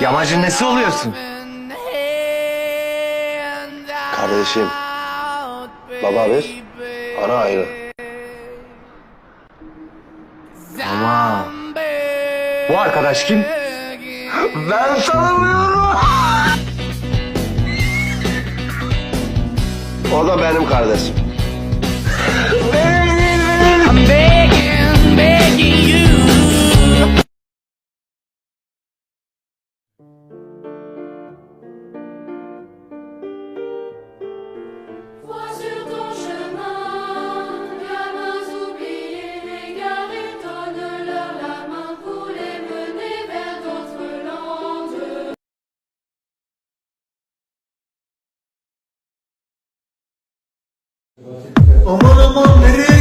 Yamacın nesi oluyorsun? Kardeşim. Baba bir, ana ayrı. Ama bu arkadaş kim? Ben tanımıyorum. O da benim kardeşim. Aman aman nereye